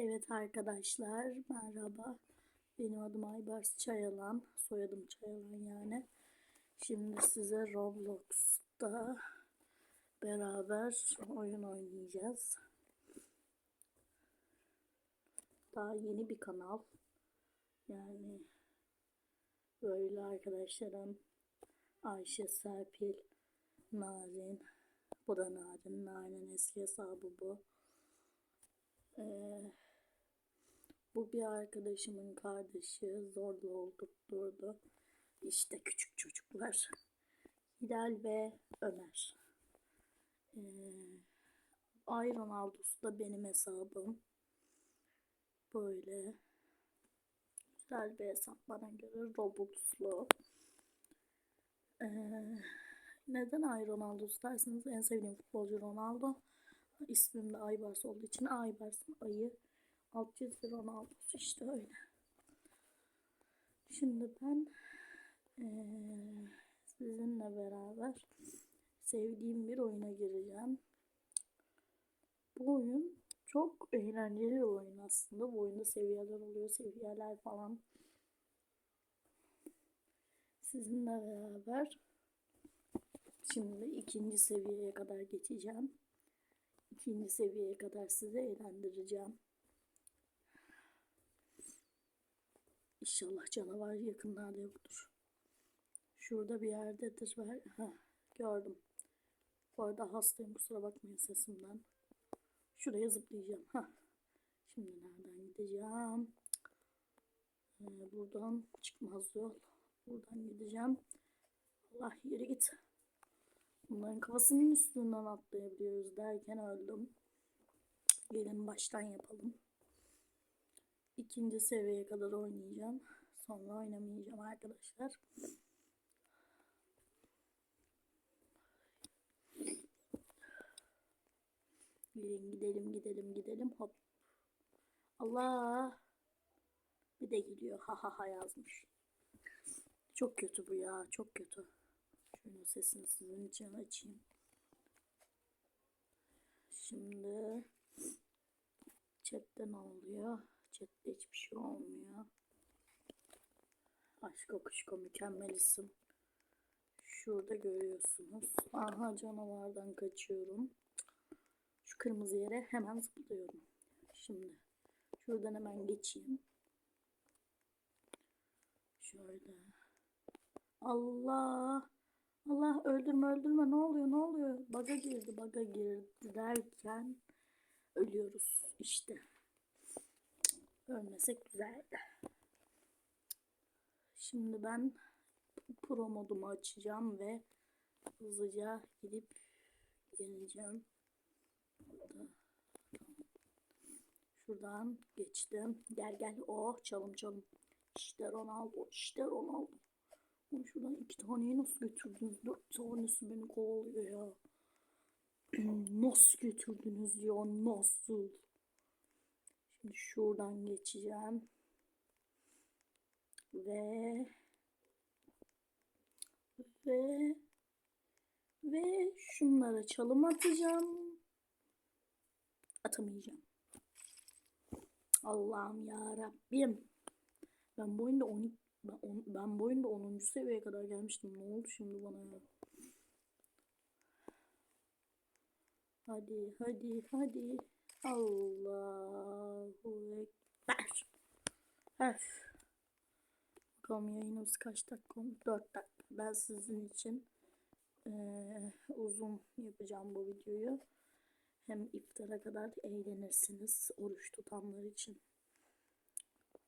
Evet arkadaşlar merhaba. Benim adım Aybars Çayalan. Soyadım Çayalan yani. Şimdi size Roblox'ta beraber oyun oynayacağız. Daha yeni bir kanal. Yani böyle arkadaşlarım Ayşe, Serpil, Narin. Bu da Narin. Narin'in eski hesabı bu. Ee, bu bir arkadaşımın kardeşi zorla oldurtturdu. İşte küçük çocuklar. Hilal ve Ömer. Ee, Ay Ronaldo'su da benim hesabım. Böyle. Güzel bir hesap bana göre. Robux'lu. Ee, neden Ay Ronaldo derseniz en sevdiğim futbolcu Ronaldo. İsmim de Aybars olduğu için Aybars'ın ayı. Alt çizgi Ronaldo işte öyle. Şimdi ben eee, sizinle beraber sevdiğim bir oyuna gireceğim. Bu oyun çok eğlenceli bir oyun aslında. Bu oyunda seviyeler oluyor, seviyeler falan. Sizinle beraber şimdi ikinci seviyeye kadar geçeceğim. İkinci seviyeye kadar sizi eğlendireceğim. İnşallah canavar yakınlarda yoktur. Şurada bir yerdedir. Ha, gördüm. Bu arada hastayım kusura bakmayın sesimden. Şuraya zıplayacağım. Ha. Şimdi nereden gideceğim? Ee, buradan çıkmaz yol. Buradan gideceğim. Allah yere git. Bunların kafasının üstünden atlayabiliyoruz derken öldüm. Gelin baştan yapalım. İkinci seviyeye kadar oynayacağım. Sonra oynamayacağım arkadaşlar. Gelin gidelim gidelim gidelim hop. Allah. Bir de gidiyor ha ha ha yazmış. Çok kötü bu ya çok kötü. Şunun sesini sizin için açayım. Şimdi chatte ne oluyor? Chatte hiçbir şey olmuyor. Aşk kuşko mükemmel isim. Şurada görüyorsunuz. Aha canavardan kaçıyorum. Şu kırmızı yere hemen zıplıyorum. Şimdi şuradan hemen geçeyim. Şöyle. Allah. Allah öldürme öldürme ne oluyor ne oluyor? Baga girdi baga girdi derken ölüyoruz işte. Ölmesek güzeldi. Şimdi ben pro modumu açacağım ve hızlıca gidip geleceğim. Şuradan geçtim. Gel gel. Oh çalım çalım. İşte Ronaldo. işte Ronaldo. Oğlum şuradan iki taneyi nasıl götürdünüz? Dört tanesi beni kovalıyor ya. nasıl götürdünüz ya? Nasıl? Şimdi şuradan geçeceğim. Ve ve ve şunlara çalım atacağım. Atamayacağım. Allah'ım ya Rabbim. Ben bu oyunda 12 ben, on, ben bu oyunda 10. seviyeye kadar gelmiştim. Ne oldu şimdi bana ya? Hadi hadi hadi. Allahu Ekber. Öf. Bakalım yayınımız kaç dakika olmuş? 4 dakika. Ben sizin için eee, uzun yapacağım bu videoyu. Hem iftara kadar eğlenirsiniz oruç tutanlar için.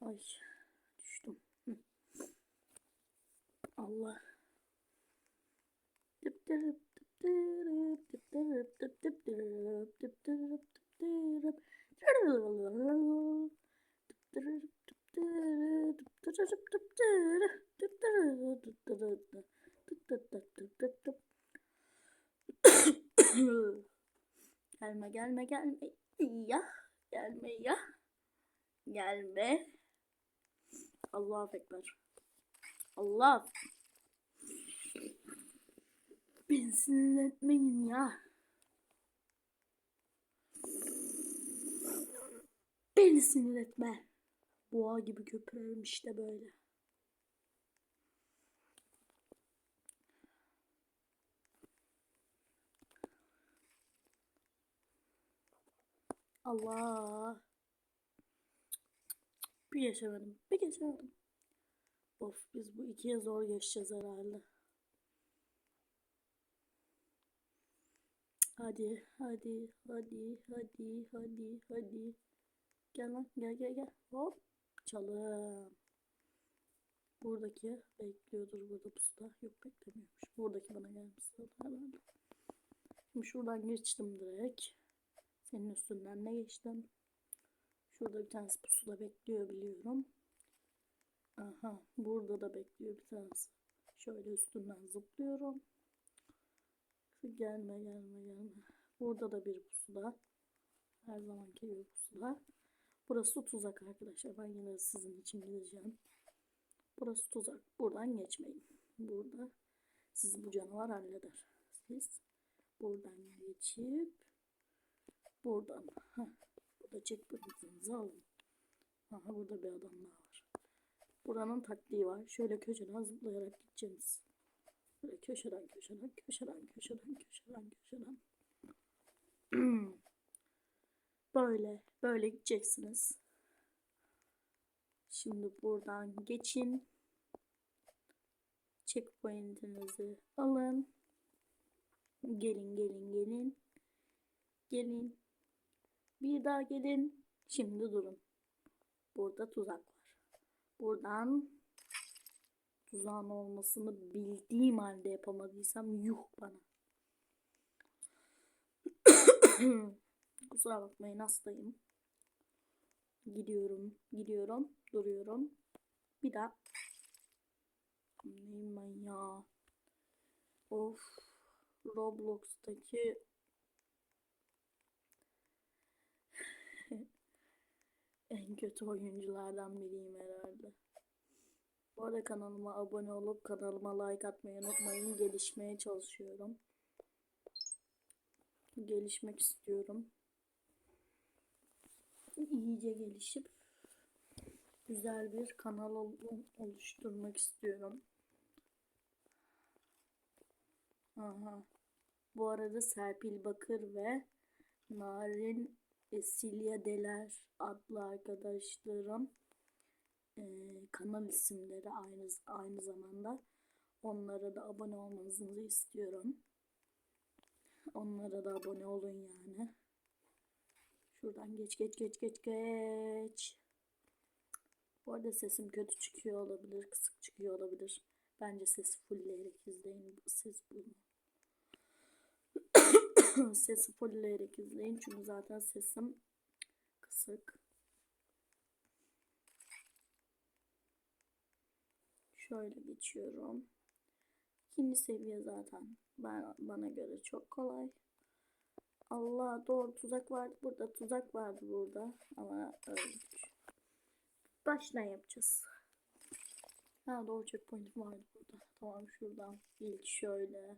Ay düştüm. Hı. Allah. Tıp tırıp tıp tırıp tıp tırıp tıp tıp tırıp tıp gelme. Ya gelme ya. Gelme. Allahu Ekber. Allah. Beni sinir etmeyin ya. Beni sinir etme. Boğa gibi köpürürüm işte böyle. Allah. Bir geçemedim. Bir geçemedim. Of biz bu ikiye zor geçeceğiz herhalde. Hadi, hadi, hadi, hadi, hadi, hadi. Gel lan, gel gel gel. Hop, çalım. Buradaki bekliyordur burada pusuda. Yok beklemiyormuş. Buradaki bana gelmiş. Şimdi şuradan geçtim direkt. Senin üstünden ne geçtim? Şurada bir tanesi pusula bekliyor biliyorum. Aha, burada da bekliyor bir tanesi. Şöyle üstünden zıplıyorum. Gelme gelme gelme. Burada da bir pusula. Her zamanki gibi pusula. Burası tuzak arkadaşlar. Ben yine sizin için gideceğim. Burası tuzak. Buradan geçmeyin. Burada sizi bu canavar halleder. Siz buradan geçip buradan. Heh, burada checkpoint'inizi alın. Aha burada bir adam daha var. Buranın taktiği var. Şöyle köşeden zıplayarak gideceksiniz. Böyle köşeden köşeden köşeden köşeden köşeden köşeden. böyle böyle gideceksiniz. Şimdi buradan geçin. Checkpoint'inizi alın. Gelin gelin gelin. Gelin. Bir daha gelin. Şimdi durun. Burada tuzak var. Buradan tuzağın olmasını bildiğim halde yapamadıysam yuh bana. Kusura bakmayın hastayım. Gidiyorum, gidiyorum, duruyorum. Bir daha. Neyim ben ya? Of. Roblox'taki en kötü oyunculardan biriyim herhalde. Bu arada kanalıma abone olup kanalıma like atmayı unutmayın. Gelişmeye çalışıyorum. Gelişmek istiyorum. İyice gelişip güzel bir kanal oluşturmak istiyorum. Aha. Bu arada Serpil Bakır ve Narin Silya Deler adlı arkadaşlarım e, kanal isimleri aynı aynı zamanda onlara da abone olmanızı istiyorum. Onlara da abone olun yani. Şuradan geç geç geç geç geç. Bu arada sesim kötü çıkıyor olabilir, kısık çıkıyor olabilir. Bence sesi fullleyerek izleyin. Siz bunu. sesi fullleyerek izleyin. Çünkü zaten sesim kısık. Şöyle geçiyorum. İkinci seviye zaten ben, bana göre çok kolay. Allah doğru tuzak vardı burada. Tuzak vardı burada. Ama öldük. Baştan yapacağız. Ha doğru checkpoint vardı burada. Tamam şuradan. İlk şöyle.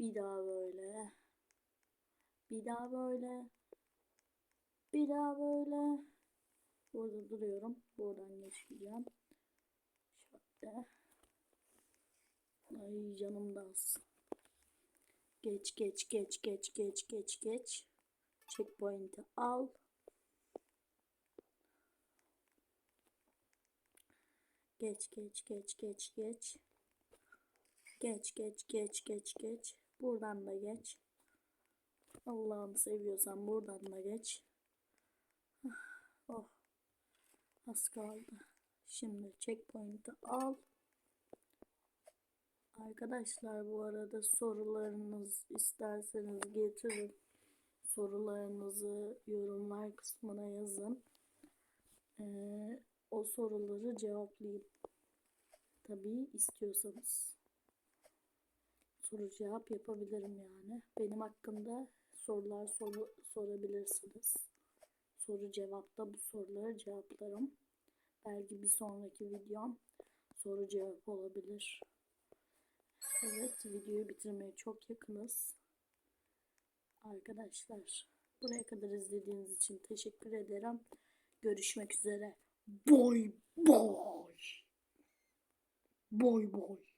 Bir daha böyle. Bir daha böyle. Bir daha böyle. Burada duruyorum. Buradan geçeceğim. Şöyle. Ay canım da az. Geç geç geç geç geç geç geç. Checkpoint'i al. Geç geç geç geç geç. Geç geç geç geç geç. Buradan da geç. Allah'ını seviyorsan buradan da geç. Oh. Az kaldı. Şimdi checkpoint'i al. Arkadaşlar bu arada sorularınız isterseniz getirin. Sorularınızı yorumlar kısmına yazın. Ee, o soruları cevaplayayım. Tabii istiyorsanız. Soru cevap yapabilirim yani. Benim hakkımda sorular soru, sorabilirsiniz. Soru cevapta bu soruları cevaplarım. Belki bir sonraki videom soru cevap olabilir. Evet videoyu bitirmeye çok yakınız. Arkadaşlar Buraya kadar izlediğiniz için teşekkür ederim. Görüşmek üzere. Boy boy. Boy boy.